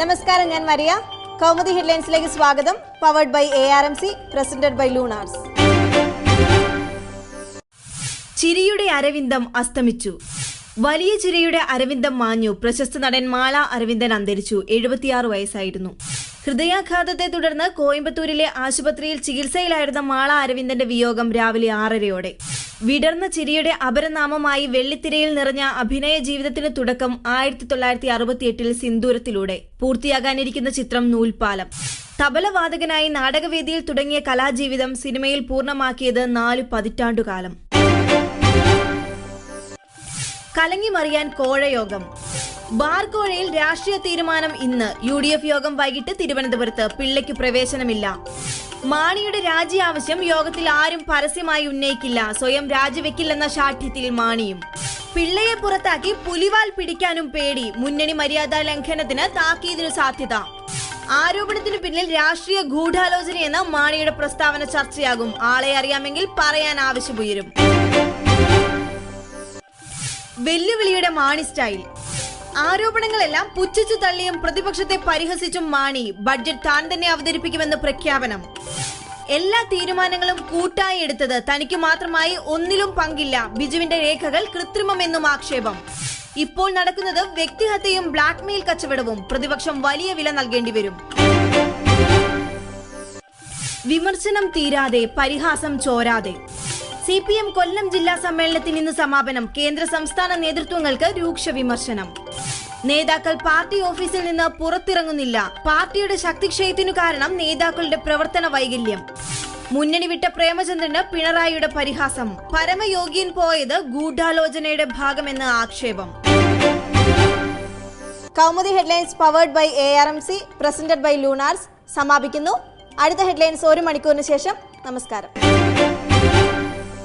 നമസ്കാരം ഞാൻ മരിയ. കൗമുദി ഹെഡ്ലൈൻസിലേക്ക് സ്വാഗതം. Powered by A R M C presented by Lunars. ചിരിയുടെ അരവിന്ദം അസ്തമിച്ചു. വലിയ ചിരിയുടെ അരവിന്ദം മാഞ്ഞു. പ്രശസ്ത നടൻ മാല അരവിന്ദൻ അന്തരിച്ചു. എഴുപത്തിയാറ് വയസ്സായിരുന്നു. ഹൃദയാഘാതത്തെ തുടർന്ന് കോയമ്പത്തൂരിലെ ആശുപത്രിയിൽ ചികിത്സയിലായിരുന്ന മാള അരവിന്ദന്റെ വിയോഗം രാവിലെ ആറരയോടെ. വിടർന്ന ചിരിയുടെ അപരനാമമായി വെള്ളിത്തിരയിൽ നിറഞ്ഞ അഭിനയ ജീവിതത്തിന് തുടക്കം ആയിരത്തി തൊള്ളായിരത്തി അറുപത്തിയെട്ടിൽ സിന്ദൂരത്തിലൂടെ. പൂർത്തിയാകാനിരിക്കുന്ന ചിത്രം നൂൽപാലം തബലവാദകനായി നാടകവേദിയിൽ തുടങ്ങിയ കലാജീവിതം സിനിമയിൽ പൂർണമാക്കിയത് നാലു പതിറ്റാണ്ടുകാലം. കലങ്ങിമറിയാൻ കോഴയോഗം. ബാർ കോഴയിൽ രാഷ്ട്രീയ തീരുമാനം ഇന്ന്. യു ഡി എഫ് യോഗം വൈകിട്ട് തിരുവനന്തപുരത്ത്. പിള്ളയ്ക്ക് പ്രവേശനമില്ല. മാണിയുടെ രാജി ആവശ്യം യോഗത്തിൽ ആരും പരസ്യമായി ഉന്നയിക്കില്ല. സ്വയം രാജിവെക്കില്ലെന്ന ശാഠ്യത്തിൽ മാണിയും. പിള്ളയെ പുറത്താക്കി പുലിവാൽ പിടിക്കാനും പേടി. മുന്നണി മര്യാദാ ലംഘനത്തിന് താക്കീതിനു സാധ്യത. ആരോപണത്തിന് പിന്നിൽ രാഷ്ട്രീയ ഗൂഢാലോചനയെന്ന മാണിയുടെ പ്രസ്താവന ചർച്ചയാകും. ആളെ അറിയാമെങ്കിൽ പറയാൻ ആവശ്യമുയരും. വെല്ലുവിളിയുടെ മാണി സ്റ്റൈൽ. ആരോപണങ്ങളെല്ലാം പുച്ഛിച്ചു തള്ളിയും പ്രതിപക്ഷത്തെ പരിഹസിച്ചും മാണി ബഡ്ജറ്റ് താൻ തന്നെ അവതരിപ്പിക്കുമെന്ന് പ്രഖ്യാപനം. എല്ലാ തീരുമാനങ്ങളും കൂട്ടായി എടുത്തത് തനിക്ക് മാത്രമായി ഒന്നിലും പങ്കില്ല ബിജുവിന്റെ രേഖകൾ കൃത്രിമമെന്നും ആക്ഷേപം. ഇപ്പോൾ നടക്കുന്നത് വ്യക്തിഹത്യയും ബ്ലാക്ക്മെയിൽ കച്ചവടവും പ്രതിപക്ഷം വലിയ വില നൽകേണ്ടി വരും. വിമർശനം തീരാതെ പരിഹാസം ചോരാതെ. സി പി എം കൊല്ലം ജില്ലാ സമ്മേളനത്തിന് ഇന്ന് സമാപനം. കേന്ദ്ര സംസ്ഥാന നേതൃത്വങ്ങൾക്ക് രൂക്ഷ വിമർശനം. നേതാക്കൾ പാർട്ടി ഓഫീസിൽ നിന്ന് പുറത്തിറങ്ങുന്നില്ല. പാർട്ടിയുടെ ശക്തിക്ഷയത്തിനു കാരണം നേതാക്കളുടെ പ്രവർത്തന വൈകല്യം. മുന്നണി വിട്ട പ്രേമചന്ദ്രന് പിണറായിയുടെ പരിഹാസം. പരമയോഗ്യൻ പോയത് ഗൂഢാലോചനയുടെ ഭാഗമെന്ന് ആക്ഷേപം. Kaumudi headlines powered by A R M C presented by Lunars സമാപിക്കുന്നു. അടുത്ത ഹെഡ്ലൈൻസ് ഒരു മണിക്കൂറിന് ശേഷം നമസ്കാരം.